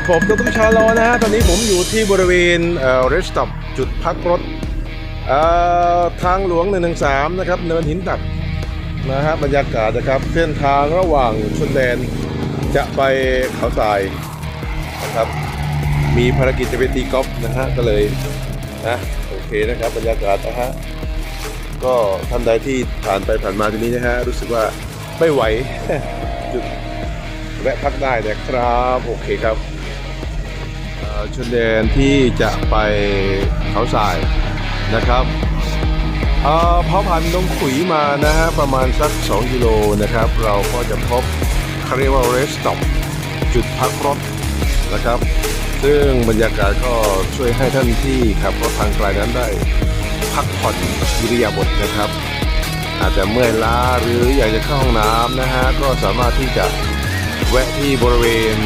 ครับผมตุ๊กตุ๊กชาลอนะฮะตอนนี้ผมอยู่ที่บริเวณเอ่อรสต็อปจุดพักรถเอ่อทางหลวง 113 นะครับ เนินหินตัดนะฮะบรรยากาศนะครับ เส้นทางระหว่างชนแดนจะไปเขาทรายนะครับ มีภารกิจจะไปตีกอล์ฟนะฮะก็เลยนะโอเคนะครับบรรยากาศนะฮะก็ท่านใดที่ผ่านไปผ่านมาที่นี้นะฮะรู้สึกว่าไม่ไหวจุด แวะพักได้นะครับโอเคครับเอ่อชนแดนที่จะไปเขาทรายนะครับเอ่อพอผ่านดงขุยมานะฮะประมาณสัก 2 กิโลนะครับ เราก็จะพบเขาเรียกว่าเรสต็อปจุดพักรถนะครับ ซึ่งบรรยากาศก็ช่วยให้ท่านที่ขับรถทางไกลนั้นได้ พักผ่อนอิริยาบถนะครับ อาจจะเมื่อยล้าหรืออยากจะเข้าห้องน้ำนะฮะก็สามารถที่จะ แวะที่บริเวณ